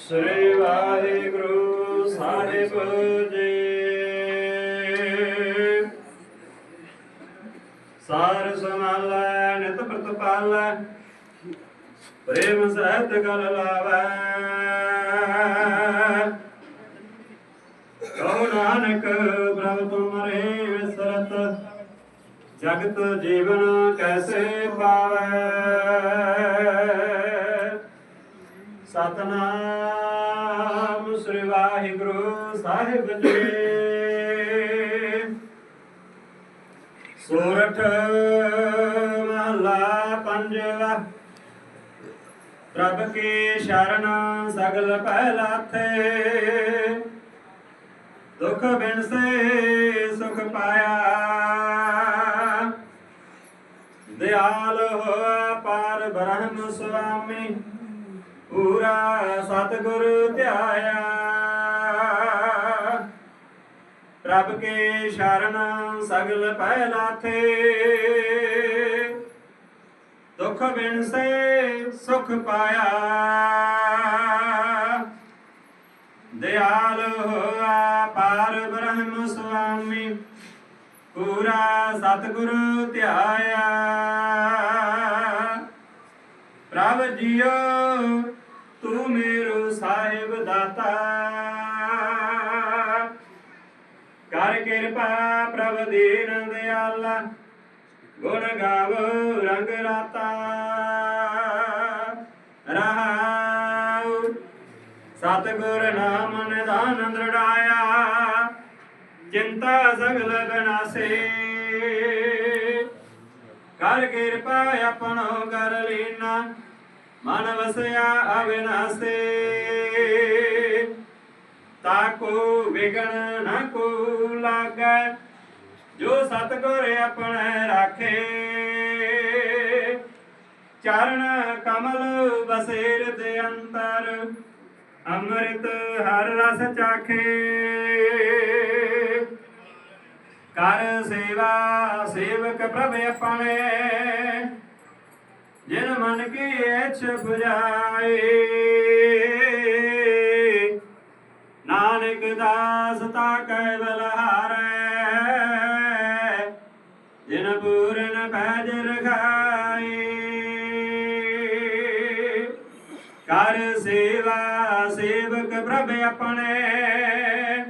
ਸ੍ਰੀ ਵਾਹਿਗੁਰੂ ਸਾਹਿਬ ਜੀ। ਸਾਰ ਸਮਾਲੈ ਨਿਤ ਪ੍ਰਤਪਾਲੈ, ਪ੍ਰੇਮ ਸਹਿਤ ਗਲ ਲਾਵੈ। ਕਉ ਨਾਨਕ ਪ੍ਰਭ ਤੁਮਰੇ ਜਗਤ ਜੀਵਨ ਕੈਸੇ ਪਾਵੈ? ਸਤਨਾਮ ਸ੍ਰੀ ਵਾਹਿਗੁਰੂ ਸਾਹਿਬ ਜੀ। ਸੋਰਠ ਮਹਲਾ ਪੰਜਵਾ। ਪ੍ਰਭ ਕੀ ਸ਼ਰਨ ਸਗਲ ਭੈ ਲਾਥੇ ਦੁਖ ਬਿਨ ਸੁਖ ਪਾਰ ਸੁਆਮੀ, ਪੂਰਾ ਸਤਿਗੁਰ ਧਿਆਇਆ। ਰੱਬ ਕੇ ਸ਼ਰਨ ਸਗਲ ਪੈ ਲਾਥੇ ਦੁਖ ਬਿਨ ਸੇ ਸੁਖ ਪਾਇਆ। ਦਿਆਲ ਹੋਆ ਪਾਰ ਬ੍ਰਹਮ ਸੁਆਮੀ, ਪੂਰਾ ਸਤਿਗੁਰ ਧਿਆਇਆ। ਪ੍ਰਭ ਜੀਓ, ਤੂੰ ਮੇਰੋ ਸਾਹਿਬ ਦਾਤਾ। ਕਰ ਕਿਰਪਾ ਪ੍ਰਭ ਦੀਨ ਦਿਆਲਾ, ਗੁਣ ਗਾਵੋ, ਰੰਗ ਰਾਤਾ। ਰਹਾਉ, ਸਤਿਗੁਰ ਨਾਮ ਨਿਧਾਨ ਦ੍ਰਿੜਾਇਆ, ਚਿੰਤਾ ਸਗਲ ਬਨਾਸੇ। ਕਰ ਕਿਰਪਾ ਆਪਣੋ ਕਰ ਲੈਣਾ ਮਨ ਵਸਿਆ ਅਵਿਨਾਸੇ ਤਾਕੋ ਵਿਗਣ ਨ ਕੋ ਜੋ ਸਤਿਗੁਰ ਆਪਣੇ ਰਾਖੇ ਚਰਨ ਕਮਲ ਬਸੇਰ ਦੇ ਅੰਤਰ ਅੰਮ੍ਰਿਤ ਹਰ ਰਸ ਚਾਖੇ ਕਰ ਸੇਵਾ ਸੇਵਕ ਪ੍ਰਭ ਆਪਣੇ ਜਿਨ ਮਨ ਕੀ ਇੱਛ 부ਜਾਏ ਨਾਨਕ ਦਾਸ ਤਾ ਕੈ ਬਲਹਾਰੈ ਜਿਨ ਪੂਰਨ ਪੈਜ ਰਖਾਏ। ਕਰ ਸੇਵਾ ਸੇਵਕ ਪ੍ਰਭ ਆਪਣੇ,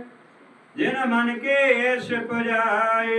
ਜਿਨ ਮਨ ਕੇ ਈਰਸ਼ ਪੁਜਾਏ